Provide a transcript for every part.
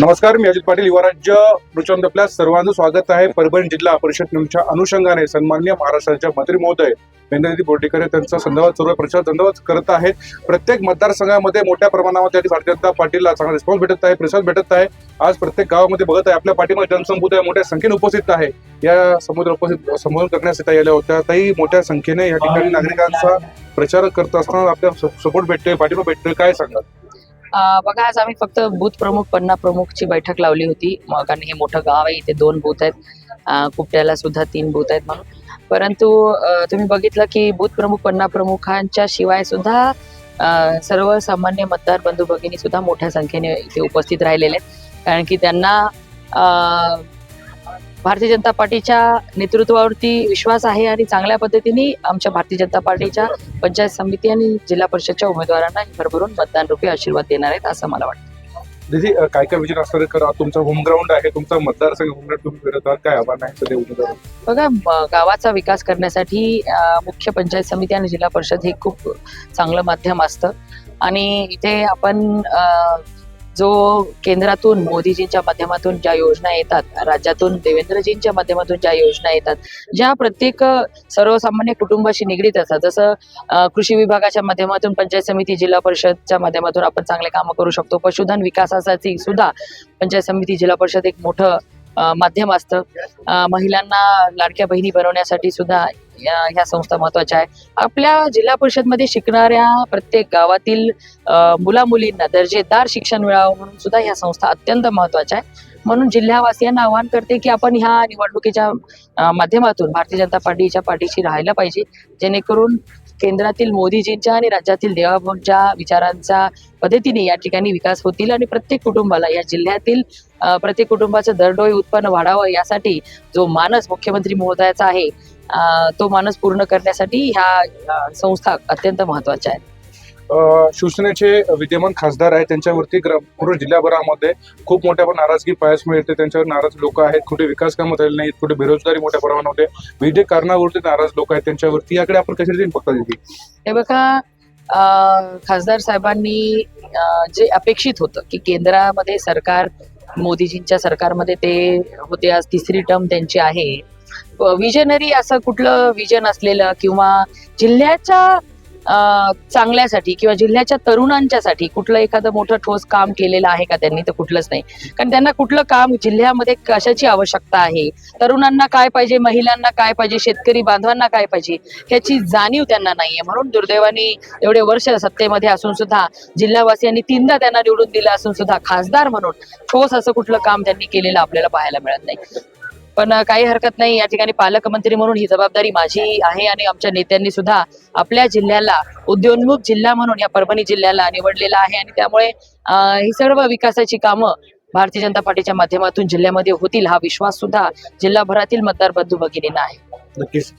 नमस्कार मी अजित पाटील युवराज्य प्रचंड आपल्या सर्वांचं स्वागत आहे. परभणी जिल्हा परिषद निवडणुकीच्या अनुषंगाने सन्मान्य महाराष्ट्राच्या मंत्री महोदय मेंद्रजी बोर्डीकर त्यांचा संदर्भात सर्व प्रचार धन्यवाद करत आहेत. प्रत्येक मतदारसंघामध्ये मोठ्या प्रमाणामध्ये भारतीय जनता पार्टीला चांगला रिस्पॉन्स भेटत आहे प्रतिसाद भेटत आहे. आज प्रत्येक गावामध्ये बघत आहे आपल्या पाठीमध्ये जनसमुदाय मोठ्या संख्येने उपस्थित आहे. या समुद्र उपस्थित संबोधन करण्यासाठी आल्या होत्या. त्याही मोठ्या संख्येने या ठिकाणी नागरिकांचा प्रचार करत असताना आपल्या सपोर्ट भेटतोय पाठिंबा भेटतोय. काय सांगाल? बघा आज आम्ही फक्त बूथ प्रमुख पन्ना प्रमुखची बैठक लावली होती. मग कारण हे मोठं गाव आहे इथे दोन बूथ आहेत. कुपट्याला सुद्धा तीन बूथ आहेत म्हणून. परंतु तुम्ही बघितलं की बूथ प्रमुख पन्ना प्रमुखांच्या शिवाय सुद्धा सर्व सर्वसामान्य मतदार बंधू भगिनी सुद्धा मोठ्या संख्येने इथे उपस्थित राहिलेले आहेत. कारण की त्यांना भारतीय जनता पार्टीच्या नेतृत्वावरती विश्वास आहे आणि चांगल्या पद्धतीने आमच्या भारतीय जनता पार्टीच्या पंचायत समिती आणि जिल्हा परिषदच्या उमेदवारांना भरभरून मतदान रूपी आशीर्वाद देणार आहेत असं मला वाटतं. दीदी काय काय असणार करा तुमचा होम ग्राउंड आहे तुमचा मतदारसंघ होम ग्राउंड तुम्ही फिरत आहात काय आव्हान आहे सध्या उमेदवार बघा गावाचा विकास करण्यासाठी मुख्य पंचायत समिती आणि जिल्हा परिषद हे खूप चांगलं माध्यम असतं. आणि इथे आपण जो केंद्रातून मोदीजींच्या माध्यमातून ज्या योजना येतात राज्यातून देवेंद्रजींच्या माध्यमातून ज्या योजना येतात ज्या प्रत्येक सर्वसामान्य कुटुंबाशी निगडीत असतात. जसं कृषी विभागाच्या माध्यमातून पंचायत समिती जिल्हा परिषदच्या माध्यमातून आपण चांगले कामं करू शकतो. पशुधन विकासासाठी सुद्धा पंचायत समिती जिल्हा परिषद एक मोठं माध्यम असतं. महिलांना लाडक्या बहिणी बनवण्यासाठी सुद्धा ह्या संस्था महत्त्वाच्या आहे. आपल्या जिल्हा परिषदमध्ये शिकणाऱ्या प्रत्येक गावातील मुला मुलींना दर्जेदार शिक्षण मिळावं म्हणून सुद्धा ह्या संस्था अत्यंत महत्त्वाच्या आहे. म्हणून जिल्हावासियांना आवाहन करते की आपण ह्या निवडणुकीच्या माध्यमातून भारतीय जनता पार्टीच्या पाठीशी राहायला पाहिजे. जेणेकरून केंद्रातील मोदीजींच्या आणि राज्यातील देवाभाऊंच्या विचारांच्या पद्धतीने या ठिकाणी विकास होतील आणि प्रत्येक कुटुंबाला या जिल्ह्यातील प्रत्येक कुटुंबाचं दरडोई उत्पन्न वाढावं यासाठी जो मानस मुख्यमंत्री महोदयाचा आहे तो मानस पूर्ण करण्यासाठी ह्या संस्था अत्यंत महत्त्वाच्या आहेत. शिवसेनेचे विद्यमान खासदार आहेत. त्यांच्यावरती पूर्ण जिल्ह्याभरामध्ये खूप मोठ्या पण नाराजगी पाहायला मिळते त्यांच्यावर नाराज लोक आहेत. कुठे विकास कामं झाले नाहीत. कुठे बेरोजगारी मोठ्या प्रमाणामध्ये विविध कारणावरती नाराज लोक आहेत त्यांच्यावरती. याकडे आपण कशी रीतीने बघता दिली हे बघा खासदार साहेबांनी जे अपेक्षित होतं की केंद्रामध्ये सरकार मोदीजींच्या सरकारमध्ये ते होते. आज तिसरी टर्म त्यांची आहे. विजनरी असं कुठलं विजन असलेलं किंवा जिल्ह्याच्या चांगल्यासाठी किंवा जिल्ह्याच्या तरुणांच्यासाठी कुठलं एखादं मोठं ठोस काम केलेलं आहे का त्यांनी? तर कुठलंच नाही. कारण त्यांना कुठलं काम जिल्ह्यामध्ये कशाची आवश्यकता आहे? तरुणांना काय पाहिजे? महिलांना काय पाहिजे? शेतकरी बांधवांना काय पाहिजे? ह्याची जाणीव त्यांना नाहीये. म्हणून दुर्दैवाने एवढे वर्ष सत्तेमध्ये असून सुद्धा जिल्हावासियांनी तीनदा त्यांना निवडून दिलं असून सुद्धा खासदार म्हणून ठोस असं कुठलं काम त्यांनी केलेलं आपल्याला पाहायला मिळत नाही. पण काही हरकत नाही. या ठिकाणी पालकमंत्री म्हणून ही जबाबदारी माझी आहे आणि आमच्या नेत्यांनी सुद्धा आपल्या जिल्ह्याला उद्योन्मुख जिल्हा म्हणून या परभणी जिल्ह्याला निवडलेला आहे. आणि त्यामुळे ही सर्व विकासाची कामं भारतीय जनता पार्टीच्या माध्यमातून जिल्ह्यामध्ये होतील हा विश्वास सुद्धा जिल्हाभरातील मतदार बंधू भगिनींना आहे. नक्कीच.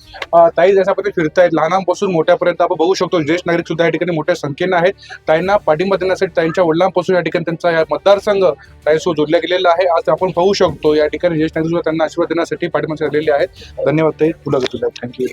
ताई जसं आपण ते फिरतायत लहानांपासून मोठ्यापर्यंत आपण बघू शकतो ज्येष्ठ नागरिक सुद्धा या ठिकाणी मोठ्या संख्येनं आहेत. ताईंना पाठिंबा देण्यासाठी ताईंच्या वडिलांपासून या ठिकाणी त्यांचा या मतदारसंघ ताईसोबत जोडला गेलेला आहे. आज आपण पाहू शकतो या ठिकाणी ज्येष्ठ नागरिक सुद्धा त्यांना आशीर्वाद देण्यासाठी पाठिंबा झालेले आहेत. धन्यवाद ताई तुला थँक्यू